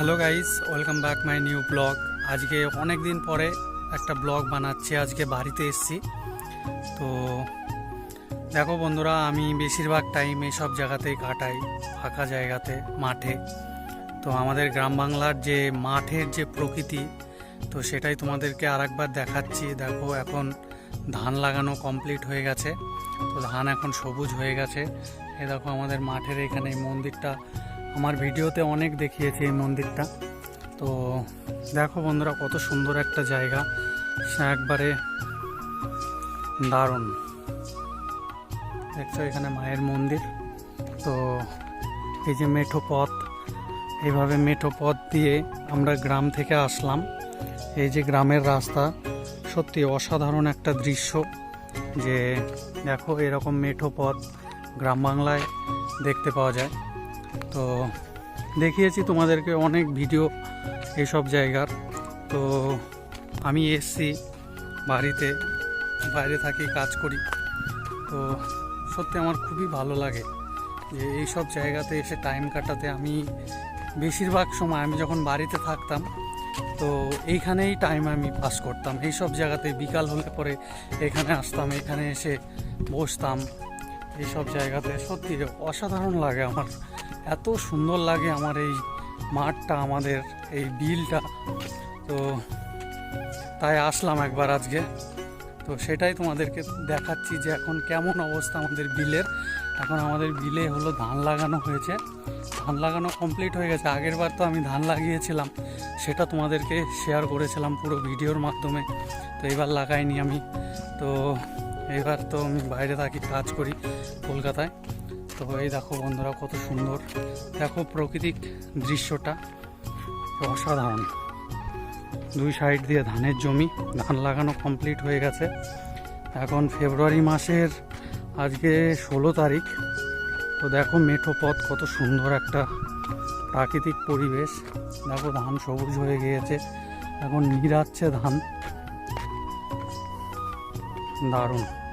Hello guys welcome back my new blog আজকে অনেক দিন পরে একটা ব্লগ বানাচ্ছি। আজকে বাড়িতে এসেছি। তো দেখো বন্ধুরা, আমি বেশিরভাগ টাইম এইসব জায়গাতেই কাটাই, ফাঁকা জায়গাতে, মাঠে। তো আমাদের গ্রাম বাংলার যে মাঠের যে প্রকৃতি, তো সেটাই তোমাদেরকে আরেকবার দেখাচ্ছি। দেখো, এখন ধান লাগানো কমপ্লিট হয়ে গেছে। তো ধান এখন সবুজ হয়ে গেছে। এ দেখো, আমাদের মাঠের এখানে মন্দিরটা আমার ভিডিওতে অনেক দেখিয়েছি এই মন্দিরটা। তো দেখো বন্ধুরা, কত সুন্দর একটা জায়গা। সে একবারে দারুণ। দেখছ এখানে মায়ের মন্দির। তো এই যে মেঠো পথ, এইভাবে মেঠো পথ দিয়ে আমরা গ্রাম থেকে আসলাম। এই যে গ্রামের রাস্তা, সত্যি অসাধারণ একটা দৃশ্য যে দেখো এরকম মেঠো পথ গ্রাম বাংলায় দেখতে পাওয়া যায়। তো দেখিয়েছি তোমাদেরকে অনেক ভিডিও এইসব জায়গার। তো আমি এসছি বাড়িতে, বাইরে থাকি, কাজ করি। তো সত্যি আমার খুবই ভালো লাগে যে এইসব জায়গাতে এসে টাইম কাটাতে। আমি বেশিরভাগ সময় আমি যখন বাড়িতে থাকতাম, তো এইখানেই টাইম আমি পাস করতাম। এইসব জায়গাতে বিকাল হলে পরে এখানে আসতাম, এখানে এসে বসতাম। এইসব জায়গাতে সত্যি অসাধারণ লাগে আমার। এত সুন্দর লাগে আমার এই মাঠটা, আমাদের এই বিলটা। তো তাই আসলাম একবার আজকে। তো সেটাই তোমাদেরকে দেখাচ্ছি যে এখন কেমন অবস্থা আমাদের বিলের। এখন আমাদের বিলে হলো ধান লাগানো হয়েছে। ধান লাগানো কমপ্লিট হয়ে গেছে। আগের বার তো আমি ধান লাগিয়েছিলাম, সেটা তোমাদেরকে শেয়ার করেছিলাম পুরো ভিডিওর মাধ্যমে। তো এবার লাগাইনি আমি। তো এবার তো আমি বাইরে থাকি, কাজ করি কলকাতায়। তো এই দেখো বন্ধুরা কত সুন্দর। দেখো প্রাকৃতিক দৃশ্যটা। অসাধারণ। দুই সাইড দিয়ে ধানের জমি, ধান লাগানো কমপ্লিট হয়ে গেছে। এখন ফেব্রুয়ারি মাসের আজকে ষোলো তারিখ। তো দেখো মেঠো পথ কত সুন্দর একটা প্রাকৃতিক পরিবেশ। দেখো ধান সবুজ হয়ে গিয়েছে। এখন নিরাচ্ছে ধান। দারুণ।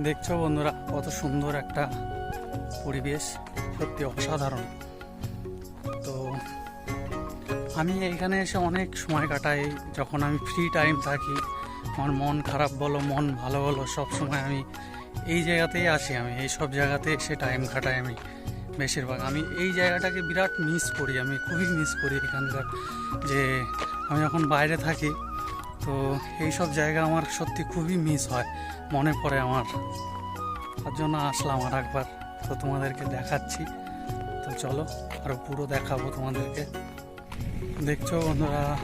দেখছ বন্ধুরা, কত সুন্দর একটা পরিবেশ। সত্যি অসাধারণ। তো আমি এইখানে এসে অনেক সময় কাটাই। যখন আমি ফ্রি টাইম থাকি, আমার মন খারাপ বলো, মন ভালো বলো, সব সময় আমি এই জায়গাতেই আসি আমি। এই সব জায়গাতে এসে টাইম কাটাই আমি বেশিরভাগ। আমি এই জায়গাটাকে বিরাট মিস করি, আমি খুবই মিস করি এখানকার। যে আমি যখন বাইরে থাকি, তো এই সব জায়গা আমার সত্যি খুবই মিস হয়। মনে পড়ে আমার। তার জন্য আসলাম আর একবার তো তোমাদেরকে দেখাচ্ছি। তো চলো আরও পুরো দেখাবো তোমাদেরকে। দেখছ বন্ধুরা?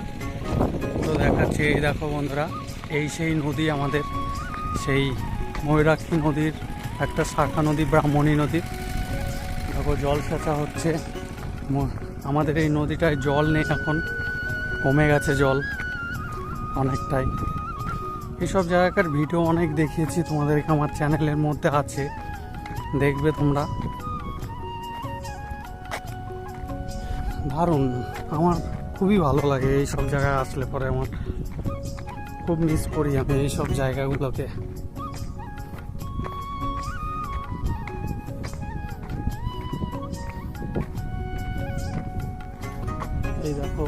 পুরো দেখাচ্ছি। এই দেখো বন্ধুরা, এই সেই নদী আমাদের। সেই ময়ূরাক্ষী নদীর একটা শাখা নদী, ব্রাহ্মণী নদী। দেখো জল সেচা হচ্ছে। আমাদের এই নদীটায় জল নেই এখন। কমে গেছে জল অনেকটাই। এইসব জায়গাকার ভিডিও অনেক দেখিয়েছি, তোমাদেরকে আমার চ্যানেলের মধ্যে আছে। দেখবে তোমরা। দারুণ, আমার খুবই ভালো লাগে এই সব জায়গায় আসলে পরে আমার। খুব মিস করি আমি এই সব জায়গাগুলোকে। এই দেখো।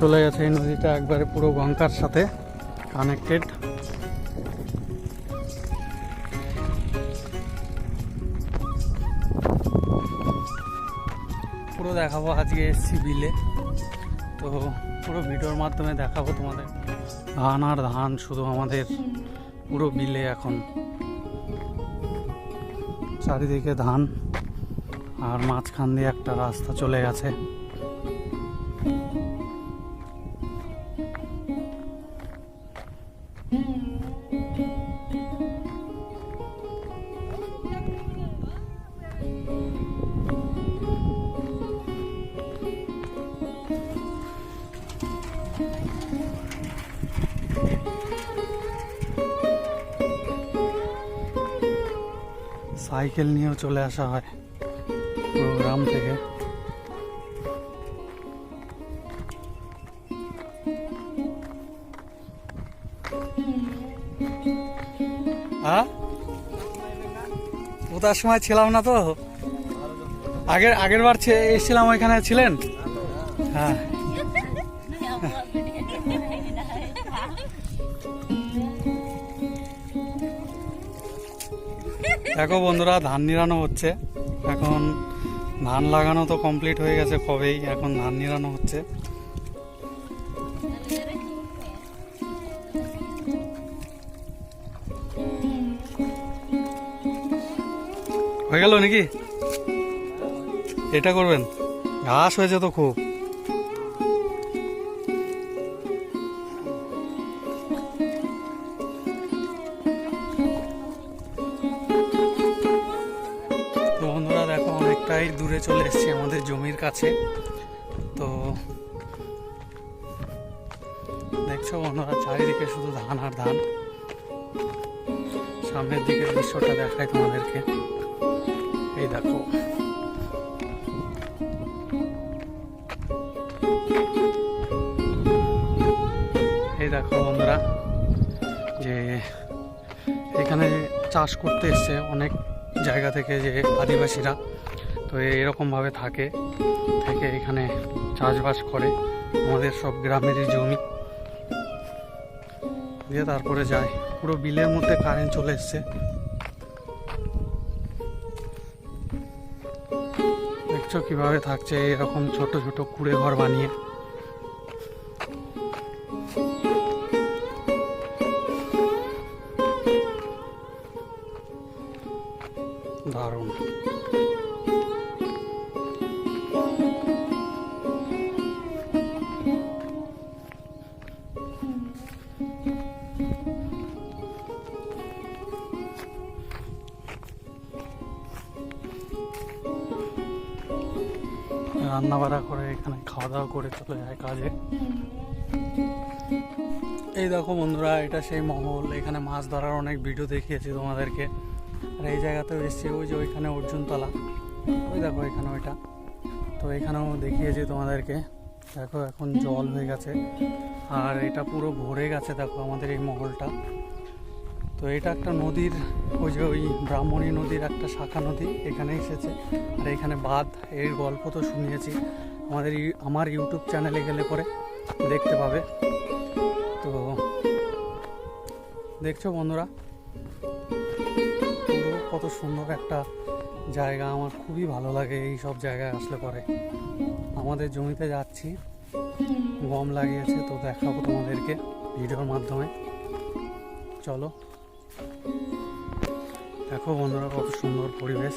চলে গেছে এই নদীটা একবারে পুরো গঙ্গার সাথে কানেক্টেড পুরো দেখাবো আজকে এসছি বিলে তো পুরো ভিডিওর মাধ্যমে দেখাবো তোমাদের। ধান আর ধান শুধু আমাদের পুরো বিলে এখন। চারিদিকে ধান, আর মাঝখান দিয়ে একটা রাস্তা চলে গেছে। সাইকেল নিয়েও চলে আসা হয় পুরো গ্রাম থেকে হ্যাঁ সময় ছিলাম না তো? আগের আগের বার এসেছিলাম ওইখানে ছিলেন? হ্যাঁ। দেখো বন্ধুরা, ধান নিরানো হচ্ছে। এখন ধান লাগানো তো কমপ্লিট হয়ে গেছে কবেই, এখন ধান নিরানো হচ্ছে। হয়ে গেল নাকি? এটা করবেন? ঘাস হয়েছে তো খুব। অনেকটাই দূরে চলে এসেছি আমাদের জমির কাছে। তো দেখছ ওনারা চারিদিকে শুধু ধান আর ধান। সামনের দিকে দৃশ্যটা দেখায় তোমাদেরকে। এই দেখো। এই দেখো বন্ধুরা, যে এখানে চাষ করতে এসছে অনেক জায়গা থেকে যে আদিবাসীরা। তো এরকমভাবে থাকে, থেকে এখানে চাষবাস করে আমাদের সব গ্রামেরই জমি। দিয়ে তারপরে যায়। পুরো বিলের মধ্যে কারেন্ট চলে এসছে। দেখছ কীভাবে থাকছে? এরকম ছোট ছোট কুড়ে ঘর বানিয়ে। রান্না বাড়া করে এখানে খাওয়া দাওয়া করে চলে যায় কাজে। এই দেখো বন্ধুরা, এটা সেই মহল। এখানে মাছ ধরার অনেক ভিডিও দেখিয়েছি তোমাদেরকে। আর এই জায়গাতেও এসেছি, ওই যে ওইখানে অর্জুনতলা। ওই দেখো এখানে ওইটা। তো এখানেও দেখিয়েছি তোমাদেরকে। দেখো, এখন জল হয়ে গেছে। আর এটা পুরো ভরে গেছে, দেখো আমাদের এই মহলটা। তো এটা একটা নদীর, ওই যে ওই ব্রাহ্মণী নদীর একটা শাখা নদী, এখানে এসেছে। আর এখানে বাঁধ, এর গল্প তো শুনিয়েছি। আমাদের আমার ইউটিউব চ্যানেলে গেলে পরে দেখতে পাবে। তো দেখছ বন্ধুরা কত সুন্দর একটা জায়গা। আমার খুবই ভালো লাগে এই সব জায়গায় আসলে পরে। আমাদের জমিতে যাচ্ছি, গম লাগিয়েছে, তো দেখাবো তোমাদেরকে ভিডিওর মাধ্যমে। চলো। দেখো বন্ধুরা কত সুন্দর পরিবেশ।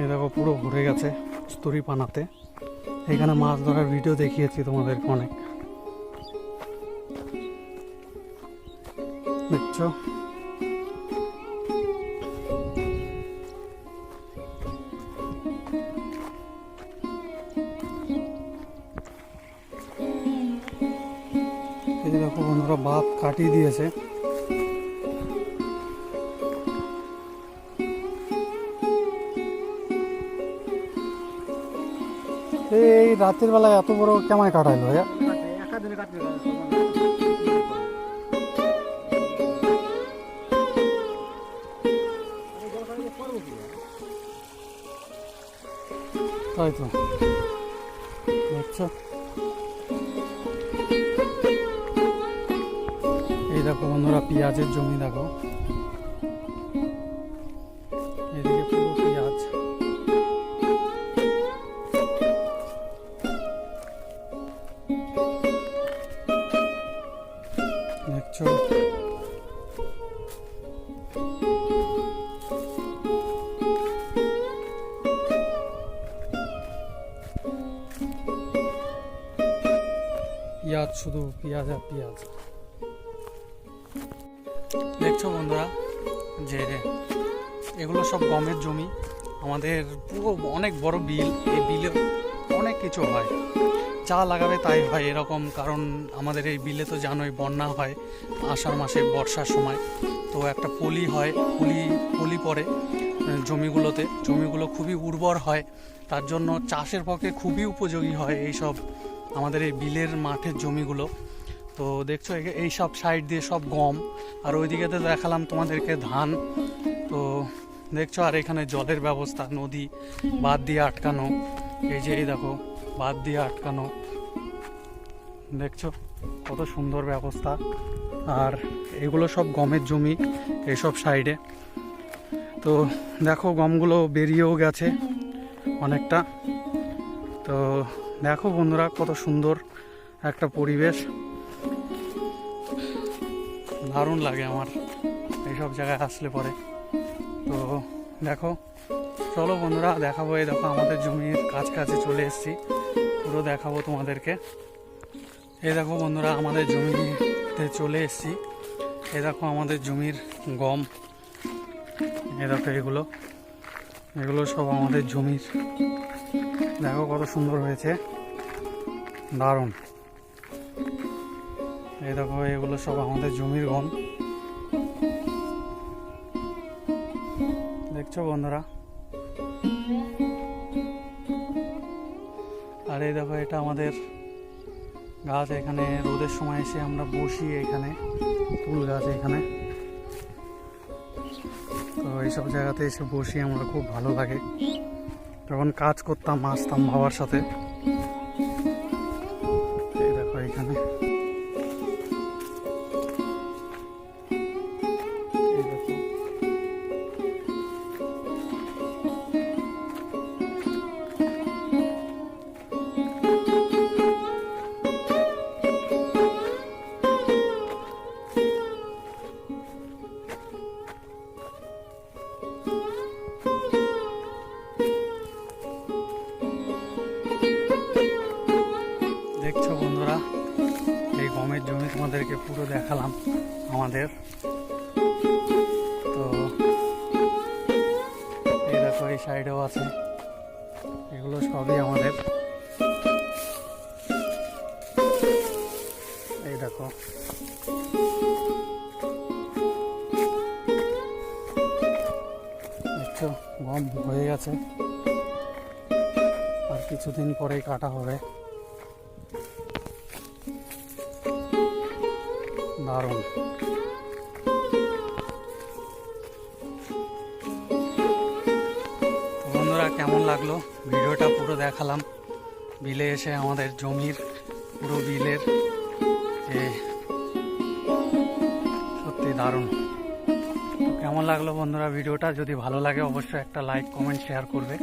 এ দেখো পুরো ভরে গেছে স্তরি পানাতে। এখানে মাছ ধরার ভিডিও দেখিয়েছি তোমাদের অনেক। দেখছ? এই দেখো বন্ধুরা বাদ কাটিয়ে দিয়েছে। এই রাতের বেলায় এত বড় কেমন কাটাইলো তাই তো। দেখছ দেখো বন্ধুরা পেঁয়াজের জমি দেখো। পেঁয়াজ শুধু পেঁয়াজ আর পেঁয়াজ। দেখছ বন্ধুরা? যে এগুলো সব গমের জমি। আমাদের পুরো অনেক বড় বিল, এই বিলে অনেক কিছু হয়। যা লাগাবে তাই হয় এরকম, কারণ আমাদের এই বিলে তো জানোই বন্যা হয়, আষাঢ় মাসে বর্ষার সময়। তো একটা পলি হয়, পলি পলি পড়ে জমিগুলোতে। জমিগুলো খুবই উর্বর হয়, তার জন্য চাষের পক্ষে খুবই উপযোগী হয় এই সব আমাদের এই বিলের মাঠের জমিগুলো। তো দেখছ, এই সব সাইড দিয়ে সব গম, আর ওইদিকে তো দেখালাম তোমাদেরকে ধান। তো দেখছ, আর এখানে জলের ব্যবস্থা, নদী বাদ দিয়ে আটকানো। এই যে এই দেখো, বাদ দিয়ে আটকানো। দেখছ, কত সুন্দর ব্যবস্থা। আর এগুলো সব গমের জমি এইসব সাইডে। তো দেখো, গমগুলো বেরিয়েও গেছে অনেকটা। তো দেখো বন্ধুরা, কত সুন্দর একটা পরিবেশ। দারুণ লাগে আমার। এইসব জায়গায় আসলে পরে। তো দেখো, চলো বন্ধুরা, দেখাবো এই দেখো আমাদের জমির কাছাকাছি চলে এসেছি। পুরো দেখাবো তোমাদেরকে। এই দেখো বন্ধুরা, আমাদের জমিতে চলে এসেছি। এই দেখো আমাদের জমির গম। এই দেখো এগুলো। এগুলো সব আমাদের জমির। দেখো কত সুন্দর হয়েছে। দারুণ। এই দেখো, এগুলো সব আমাদের জমির গম। দেখছ বন্ধুরা? আর এই দেখো, এটা আমাদের গাছ। এখানে রোদের সময় এসে আমরা বসি এখানে, ফুল গাছ এখানে। তো এইসব জায়গাতে এসে বসি, আমরা খুব ভালো লাগে। যখন কাজ করতাম, আসতাম বাবার সাথে। দেখছ হয়ে গেছে। আর কিছুদিন পরেই কাটা হবে। দারুণ। বন্ধুরা, কেমন লাগল? ভিডিওটা পুরো দেখালাম। বিলে এসে আমাদের জমির পুরো বিলের সত্যি দারুণ। কেমন লাগল বন্ধুরা ভিডিওটা? যদি ভালো লাগে অবশ্যই একটা লাইক, কমেন্ট, শেয়ার করবে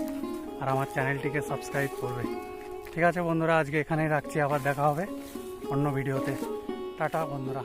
আর আমার চ্যানেলটিকে সাবস্ক্রাইব করবে। ঠিক আছে বন্ধুরা, আজকে এখানেই রাখছি। আবার দেখা হবে অন্য ভিডিওতে। টাটা বন্ধুরা।